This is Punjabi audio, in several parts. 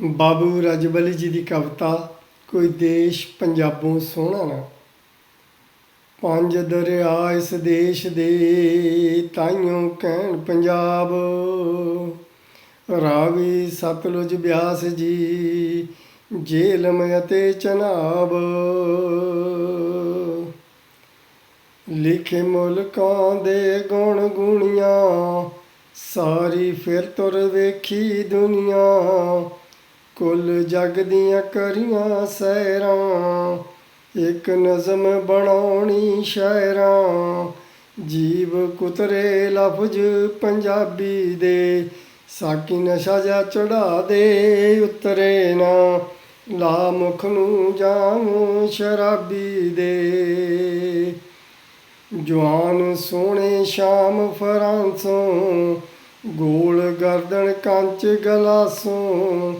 ਬਾਬੂ ਰਜਬਲੀ ਜੀ ਦੀ ਕਵਿਤਾ, ਕੋਈ ਦੇਸ਼ ਪੰਜਾਬੋਂ ਸੋਹਣਾ ਨਾ। ਪੰਜ ਦਰਿਆ ਇਸ ਦੇਸ਼ ਦੇ ਤਾਈਓ ਕਹਿਣ ਪੰਜਾਬ। ਰਾਵੀ ਸਤਲੁਜ ਬਿਆਸ ਜੀ, ਜੇਲਮ ਅਤੇ ਚਨਾਬ। ਲਿਖੇ ਮੁਲਕਾਂ ਦੇ ਗੁਣ ਗੁਣੀਆਂ, ਸਾਰੀ ਫਿਰ ਤੁਰ ਵੇਖੀ ਦੁਨੀਆ। ਕੁੱਲ ਜਗ ਦੀਆਂ ਕਰੀਆਂ ਸੈਰਾਂ, ਇੱਕ ਨਜ਼ਮ ਬਣਾਉਣੀ ਸ਼ਾਇਰਾਂ ਜੀਵ ਕੁਤਰੇ ਲਫ਼ਜ਼ ਪੰਜਾਬੀ ਦੇ, ਸਾਕੀ ਨਸ਼ਾ ਜਾ ਚੜਾ ਦੇ ਉਤਰੇ ਨਾ। ਲਾ ਮੁਖ ਨੂੰ ਜਾਮ ਸ਼ਰਾਬੀ ਦੇ। ਜਵਾਨ ਸੋਹਣੇ ਸ਼ਾਮ ਫਰਾਂਸੋਂ, ਗੋਲ ਗਰਦਨ ਕੰਚ ਗਲਾਸੋਂ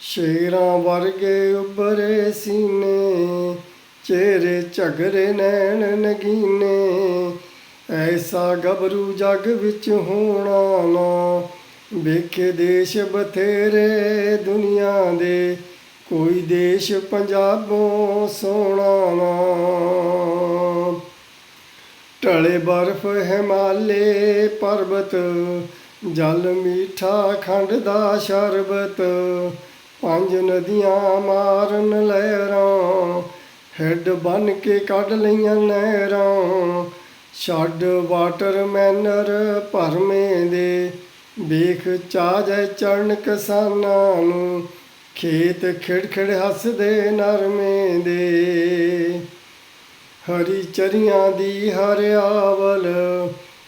ਸ਼ੇਰਾਂ ਵਰਗੇ ਉੱਭਰੇ ਸੀਨੇ, ਚਿਹਰੇ ਝਗਰੇ ਨੈਣ ਨਗੀਨੇ। ਐਸਾ ਗਬਰੂ ਜਗ ਵਿੱਚ ਹੋਣਾ ਨਾ, ਵੇਖੇ ਦੇਸ਼ ਬਥੇਰੇ ਦੁਨੀਆ ਦੇ। ਕੋਈ ਦੇਸ਼ ਪੰਜਾਬੋਂ ਸੋਹਣਾ ਨਾ। ਟਲੇ ਬਰਫ ਹਿਮਾਲੇ ਪਰਬਤ, ਜਲ ਮੀਠਾ ਖੰਡ ਦਾ ਸ਼ਰਬਤ। ਪੰਜ ਨਦੀਆਂ ਮਾਰਨ ਲਹਿਰਾਂ, ਹੈਡ ਬਨ ਕੇ ਕੱਢ ਲਈਆਂ ਨਹਿਰਾਂ। ਛੱਡ ਵਾਟਰ ਮੈਨਰ ਭਰਮੇ ਦੇ, ਵੇਖ ਚਾਜੈ ਚੜਨ ਕਿਸਾਨਾਂ ਨੂੰ। ਖੇਤ ਖਿੜਖਿੜ ਹੱਸਦੇ ਨਰਮੇ ਦੇ। ਹਰੀ ਚਰੀਆਂ ਦੀ ਹਰਿਆਵਲ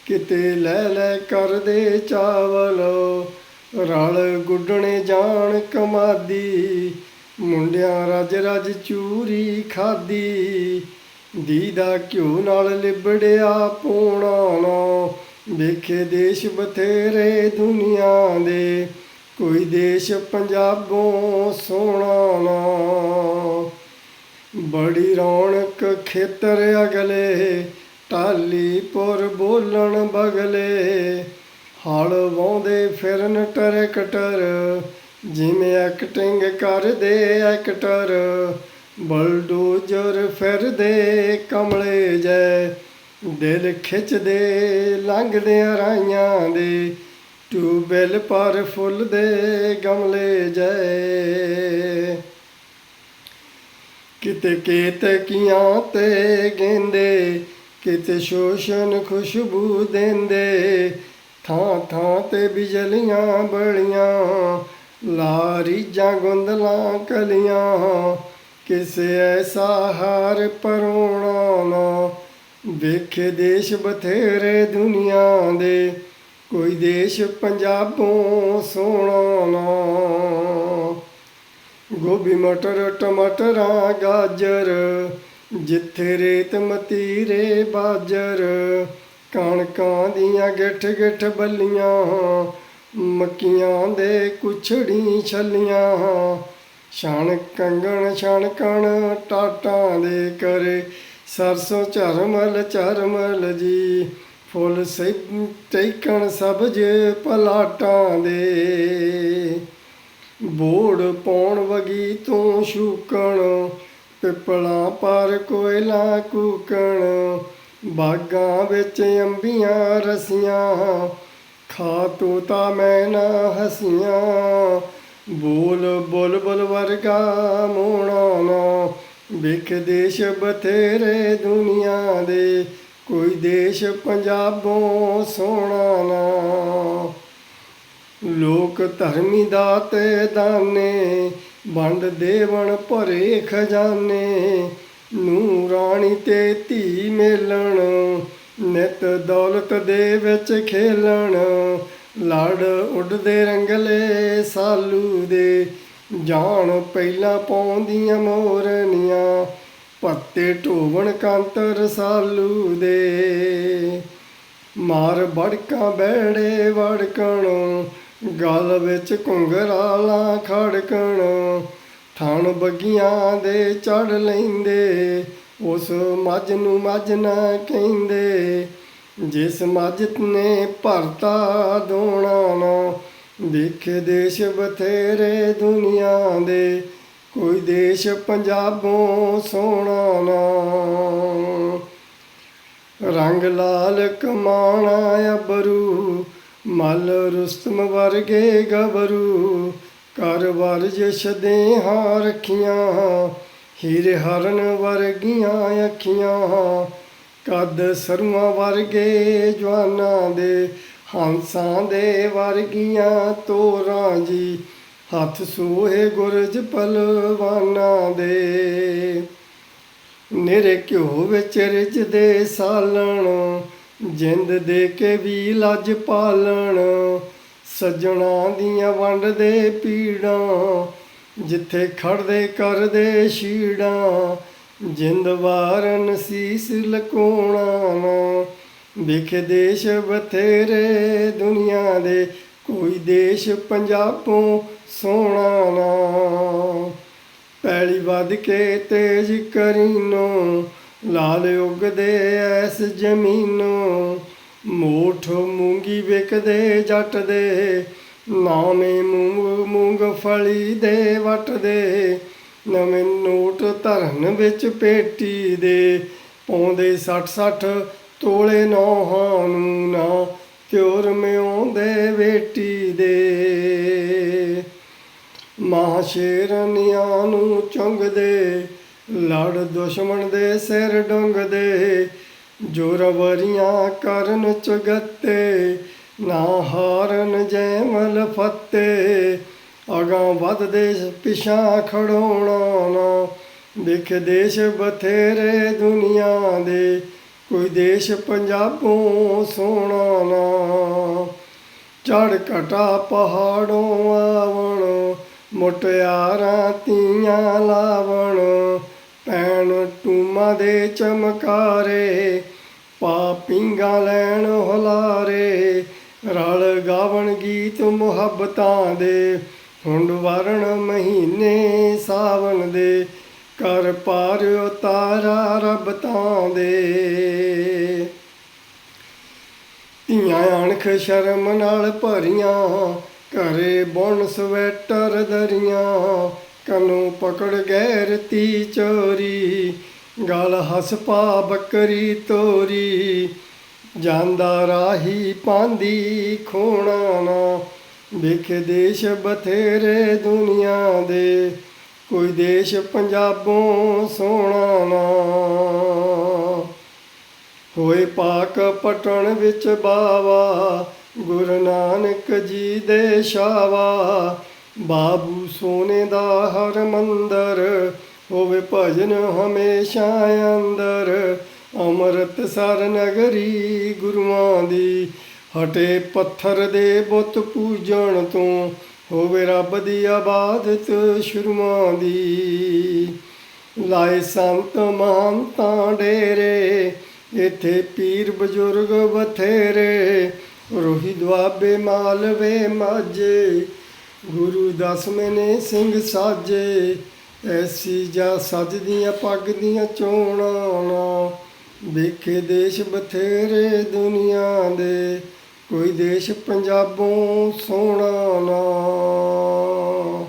ਕਿਤੇ ਲੈ ਲੈ ਕਰਦੇ ਚਾਵਲ। ਰਲ ਗੁੱਡਣੇ ਜਾਣ ਕਮਾਦੀ, ਮੁੰਡਿਆਂ ਰਜ ਰਜ ਚੂਰੀ ਖਾਦੀ। ਦੀਦਾ ਘਿਓ ਨਾਲ ਲਿਬੜਿਆ ਪੋਣਾ ਨਾ ਵੇਖੇ ਦੇਸ਼ ਬਥੇਰੇ ਦੁਨੀਆ ਦੇ। ਕੋਈ ਦੇਸ਼ ਪੰਜਾਬੋਂ ਸੋਹਣਾ ਨਾ ਬੜੀ ਰੌਣਕ ਖੇਤਰ ਅਗਲੇ, ਟਾਲੀ ਪੁਰ ਬੋਲਣ ਬਗਲੇ। ਹਲ ਵਾਉਂਦੇ ਫਿਰਨ ਟਰੈਕਟਰ ਜਿਵੇਂ ਐਕਟਿੰਗ ਕਰਦੇ ਐਕਟਰ ਬਲਡੋਜ਼ਰ ਫਿਰਦੇ ਕਮਲੇ ਜੈ, ਦਿਲ ਖਿੱਚਦੇ ਲੰਘਦੇ ਰਾਈਆਂ ਦੇ ਟੂਬੈਲ ਪਰ ਫੁੱਲ ਦੇ ਗਮਲੇ ਜੈ। ਕਿਤੇ ਕੇਤਕੀਆਂ ਤੇ ਗੇਂਦੇ, ਕਿਤੇ ਸ਼ੋਸ਼ਣ ਖੁਸ਼ਬੂ ਦਿੰਦੇ ਥਾਂ ਥਾਂ ਤੇ ਬਿਜਲੀਆਂ ਬਲੀਆਂ, ਲਾਰੀ ਜਾਂ ਗੁੰਦਲਾਂ ਕਲੀਆਂ, ਕਿਸੇ ਐਸਾ ਹਾਰ ਪਰੋਣਾ ਨਾ। ਵੇਖੇ ਦੇਸ਼ ਬਥੇਰੇ ਦੁਨੀਆ ਦੇ, ਕੋਈ ਦੇਸ਼ ਪੰਜਾਬੋਂ ਸੋਹਣਾ ਨਾ। ਗੋਭੀ ਮਟਰ, ਟਮਾਟਰਾਂ, ਗਾਜਰ, ਜਿੱਥੇ ਰੇਤ ਮਤੀਰੇ ਬਾਜਰ ਕਣਕਾਂ ਦੀਆਂ ਗਿੱਠ ਗਿੱਠ ਬੱਲੀਆਂ, ਮੱਕੀਆਂ ਦੇ ਕੁਛੜੀ ਛੱਲੀਆਂ। ਛਣ ਕੰਗਣ, ਛਣ ਕਣ ਟਾਟਾਂ ਦੇ ਕਰੇ ਸਰਸੋਂ ਚਰਮਲ ਚਰਮਲ ਜੀ। ਫੁੱਲ ਸੇ ਟੈਕਣ ਸਬਜ ਪਲਾਟਾਂ ਦੇ। ਬੋੜ ਪਾਉਣ ਵਗੀ ਤੋਂ ਸ਼ੂਕਣ ਪਿਪਲਾਂ ਪਰ ਕੋਇਲਾ ਕੂਕਣ। ਬਾਗਾਂ ਵਿੱਚ ਅੰਬੀਆਂ ਰਸੀਆਂ, ਖਾ ਤੂੰ ਤਾਂ ਮੈਂ ਨਾ ਹਸੀਆਂ। ਬੋਲ ਬੁਲਬੁਲ ਵਰਗਾ ਮੋਣਾ ਨਾ। ਵਿਖ ਦੇਸ਼ ਬਥੇਰੇ ਦੁਨੀਆ ਦੇ, ਕੋਈ ਦੇਸ਼ ਪੰਜਾਬੋਂ ਸੋਹਣਾ ਨਾ। ਲੋਕ ਧਰਮੀ ਦਾਤੇ ਦਾਨੇ, ਵੰਡ ਦੇਵਣ ਭਰੇ ਖਜ਼ਾਨੇ। ਨੂੰ ਰਾਣੀ ਤੇ ਧੀ ਮੇਲਣ, ਨਿਤ ਦੌਲਤ ਦੇ ਵਿੱਚ ਖੇਲਣ। ਲੜ ਉੱਡਦੇ ਰੰਗਲੇ ਸਾਲੂ ਦੇ, ਜਾਣ ਪਹਿਲਾਂ ਪਾਉਂਦੀਆਂ ਮੋਰਨੀਆਂ, ਪੱਤੇ ਢੋਵਣ ਕਾਂਤਰ ਸਾਲੂ ਦੇ। ਮਾਰ ਬੜਕਾਂ ਬੈੜੇ ਵੜਕਣ, ਗਲ ਵਿੱਚ ਘੁੰਗਰਾਲਾ ਖੜਕਣ। ਥਣ ਬੱਗੀਆਂ ਦੇ ਚੜ ਲੈਂਦੇ, ਉਸ ਮੱਝ ਨੂੰ ਮੱਝ ਨਾ ਕਹਿੰਦੇ। ਜਿਸ ਮੱਝ ਨੇ ਭਰਤਾ ਦੋਣਾ ਨਾ ਦੇਖੇ ਦੇਸ਼ ਬਥੇਰੇ ਦੁਨੀਆ ਦੇ। ਕੋਈ ਦੇਸ਼ ਪੰਜਾਬੋਂ ਸੋਹਣਾ ਨਾ। ਰੰਗ ਲਾਲ ਕਮਾਣਾ ਅਬਰੂ, ਮਲ ਰੁਸਤਮ ਵਰਗੇ ਗਬਰੂ। ਕਰ ਵਰਜ ਸ਼ਦੇਹਾਂ ਰੱਖੀਆਂ, ਹੀਰੇ ਹਰਨ ਵਰਗੀਆਂ ਅੱਖੀਆਂ, ਕੱਦ ਸਰੂਆਂ ਵਰਗੇ ਜਵਾਨਾਂ ਦੇ, ਹੰਸਾਂ ਦੇ ਵਰਗੀਆਂ ਤੋਰਾਂ ਜੀ, ਹੱਥ ਸੋਹੇ ਗੁਰਜ ਪਲਵਾਨਾਂ ਦੇ। ਨਿਰੇ ਘਿਓ ਵਿੱਚ ਰਿਝਦੇ ਸਾਲਣ, ਜਿੰਦ ਦੇ ਕੇ ਵੀ ਲੱਜ ਪਾਲਣ ਸੱਜਣਾ ਦੀਆਂ ਵੰਡਦੇ ਪੀੜਾਂ, ਜਿੱਥੇ ਖੜਦੇ ਕਰਦੇ ਸ਼ੀੜਾਂ, ਜਿੰਦ ਵਾਰਨ ਸੀਸ ਲਕੋਣਾ ਨਾ ਵਿਖੇ ਦੇਸ਼ ਬਥੇਰੇ ਦੁਨੀਆ ਦੇ, ਕੋਈ ਦੇਸ਼ ਪੰਜਾਬੋਂ ਸੋਹਣਾ ਨਾ। ਪੈਲੀ ਵੱਧ ਕੇ ਤੇਜ ਕਰੀਨੋ, ਲਾਲ ਉਗਦੇ ਐਸ ਜ਼ਮੀਨੋਂ ਮੋਠ ਮੂੰਗੀ ਵਿਕਦੇ ਜੱਟ ਦੇ ਨਾਮੇ ਮੂੰਗ ਮੂੰਗਫਲੀ ਦੇ ਵਟ ਦੇ ਨਵੇਂ ਨੋਟ ਧਰਨ ਵਿੱਚ ਪੇਟੀ ਦੇ, ਪਾਉਂਦੇ 60 60 ਤੋਲੇ ਨੌਹਾਂ ਨੂੰ ਨਾ ਤਿਉਰ ਮਿਉਂਦੇ ਵੇਟੀ ਦੇ। ਮਾਂ ਸ਼ੇਰਨੀਆਂ ਨੂੰ ਚੁੰਗਦੇ, ਲੜ ਦੁਸ਼ਮਣ ਦੇ ਸਿਰ ਡੁੰਗਦੇ। ਜੋਰਵਰੀਆਂ ਕਰਨ ਚੁਗੱਤੇ, ਨਾ ਹਾਰਨ ਜੈਮਲ ਫੱਤੇ। ਅਗਾਂ ਵੱਧਦੇ ਪਿਛਾਂ ਖੜੋਣਾ ਨਾ ਵਿਖ ਦੇਸ਼ ਬਥੇਰੇ ਦੁਨੀਆ ਦੇ। ਕੋਈ ਦੇਸ਼ ਪੰਜਾਬੋਂ ਸੋਹਣਾ ਨਾ। ਚੜ ਘਟਾ ਪਹਾੜੋਂ ਆਵਣ ਮੁਟਿਆਰਾਂ ਤੀਆਂ ਲਾਵਣ। ਪੈਣ ਟੂਮਾਂ ਦੇ ਚਮਕਾਰੇ ਪਾ ਲੈਣ ਹੁਲਾਰੇ, ਰਲ ਗਾਵਣ ਗੀਤ ਮੁਹੱਬਤਾਂ ਦੇ, ਹੁੰਡ ਵਰਣ ਮਹੀਨੇ ਸਾਵਣ ਦੇ, ਕਰ ਪਾਰ ਉਤਾਰਾ ਰੱਬ ਤਾਂ ਦੇ। ਧੀਆਂ ਅਣਖ ਸ਼ਰਮ ਨਾਲ ਭਰੀਆਂ, ਘਰੇ ਬੁਣ ਸਵੈਟਰ ਦਰੀਆਂ ਕਨੂੰ ਪਕੜ ਗੈਰਤੀ ਚੋਰੀ, ਗਲ ਹੱਸ ਪਾ ਬੱਕਰੀ ਤੋਰੀ। ਜਾਂਦਾ ਰਾਹੀ ਪਾਂਦੀ ਖੋਣਾ ਨਾ ਵਿਖ ਦੇਸ਼ ਬਥੇਰੇ ਦੁਨੀਆ ਦੇ। ਕੋਈ ਦੇਸ਼ ਪੰਜਾਬੋਂ ਸੋਹਣਾ ਨਾ। ਹੋਏ ਪਾਕ ਪਟਣ ਵਿੱਚ ਬਾਵਾ, ਗੁਰੂ ਨਾਨਕ ਜੀ ਦੇ ਸ਼ਾਵਾ। ਬਾਬੂ ਸੋਨੇ ਦਾ ਹਰ ਮੰਦਰ, ਹੋਵੇ ਭਜਨ ਹਮੇਸ਼ਾ ਅੰਦਰ। ਅੰਮ੍ਰਿਤਸਰ ਨਗਰੀ ਗੁਰੂਆਂ ਦੀ, ਹਟੇ ਪੱਥਰ ਦੇ ਬੁੱਤ ਪੂਜਣ ਤੋਂ, ਹੋਵੇ ਰੱਬ ਦੀ ਆਬਾਦਤ ਸ਼ੁਰੂਆਂ ਦੀ। ਲਾਏ ਸੰਤ ਮਹੰਤਾਂ ਡੇਰੇ, ਇੱਥੇ ਪੀਰ ਬਜ਼ੁਰਗ ਬਥੇਰੇ। ਰੋਹੀ ਦੁਆਬੇ ਮਾਲਵੇ ਮਾਝੇ ਗੁਰੂ ਦਸਵੇਂ ਨੇ ਸਿੰਘ ਸਾਜੇ, ਐਸੀ ਜਾਂ ਸਜਦੀਆਂ ਪੱਗ ਦੀਆਂ ਚੋਣਾਂ। ਨਾ ਵੇਖੇ ਦੇਸ਼ ਬਥੇਰੇ ਦੁਨੀਆ ਦੇ, ਕੋਈ ਦੇਸ਼ ਪੰਜਾਬੋਂ ਸੋਹਣਾ ਨਾ।